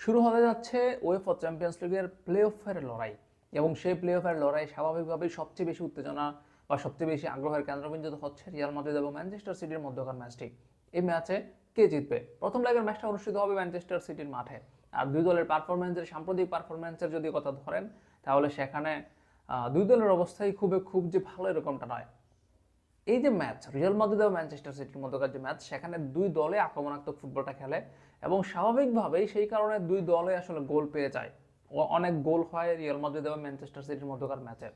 শুরু হতে যাচ্ছে ওয়েফা চ্যাম্পিয়ন্স লিগের প্লে অফের লড়াই। এবং সেই প্লে অফের লড়াই স্বাভাবিকভাবেই সবচেয়ে বেশি উত্তেজনা বা সবচেয়ে বেশি আগ্রহের কেন্দ্রবিন্দু হচ্ছে রিয়াল মাদ্রিদ এবং ম্যানচেস্টার সিটির মধ্যকার ম্যাচটি। এই ম্যাচে কে জিতবে? প্রথম লেগের ম্যাচটা অনুষ্ঠিত হবে ম্যানচেস্টার সিটির মাঠে। আর দুই দলের পারফরমেন্সের সাম্প্রতিক পারফরমেন্সের যদি কথা ধরেন, তাহলে সেখানে দুই দলের অবস্থাই খুবই, খুব যে ভালো এরকমটা নয়। এই যে ম্যাচ, রিয়াল মাদ্রিদ এবং ম্যানচেস্টার সিটির মধ্যকার যে ম্যাচ, সেখানে দুই দলে আক্রমণাত্মক ফুটবলটা খেলে এবং স্বাভাবিকভাবেই সেই কারণে দুই দলে আসলে গোল পেয়ে যায়। অনেক গোল হয় রিয়াল মাদ্রিদ এবং ম্যানচেস্টার সিটির মধ্যকার ম্যাচে।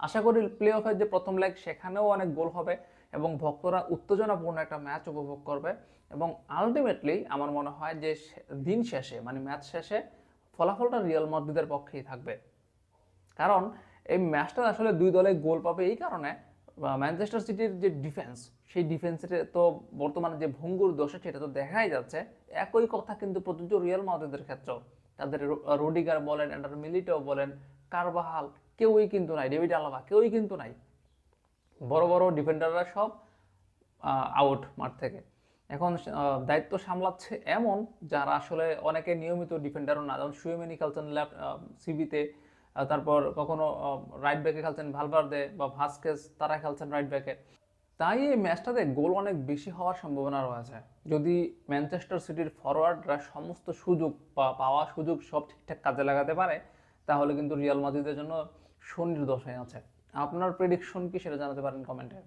আশা করি প্লে অফের যে প্রথম লেগ সেখানেও অনেক গোল হবে এবং ভক্তরা উত্তেজনাপূর্ণ একটা ম্যাচ উপভোগ করবে এবং আলটিমেটলি আমার মনে হয় যে দিন শেষে মানে ম্যাচ শেষে ফলাফলটা রিয়াল মাদ্রিদের পক্ষেই থাকবে। কারণ এই ম্যাচটা আসলে দুই দলে গোল পাবে এই কারণে ম্যানচেস্টার সিটির যে ডিফেন্স সেই ডিফেন্সের তো বর্তমানে যে ভঙ্গুর দোষ সেটা তো দেখাই যাচ্ছে। একই কথা কিন্তু প্রযোজ্য রিয়াল মাদ্রিদের ক্ষেত্রেও। তাদের রোডিগার বলেন অ্যান্ডার মিলিটো বলেন কারবাহাল কেউই কিন্তু নাই ডেভিড আলাভা কেউই কিন্তু নাই। বড় বড় ডিফেন্ডাররা সব আউট মাঠ থেকে। এখন দায়িত্ব সামলাচ্ছে এমন যারা আসলে অনেকে নিয়মিত ডিফেন্ডারও না। যেমন সুয়েমেনি খেলছেন লেফট সিবিতে তারপর কখনো রাইট ব্যাকে খেলছেন ভালভার্দে বা ভাস্কেস তারা খেলছেন রাইট ব্যাকে তাই এই ম্যাচটাতে গোল অনেক বেশি হওয়ার সম্ভাবনা রয়েছে। যদি ম্যানচেস্টার সিটির ফরওয়ার্ডরা সমস্ত সুযোগ বা পাওয়া সুযোগ সব ঠিকঠাক কাজে লাগাতে পারে, তাহলে কিন্তু রিয়াল মাদ্রিদের জন্য শনির দশায় আছে। আপনার প্রেডিকশন কি সেটা জানাতে পারেন কমেন্টে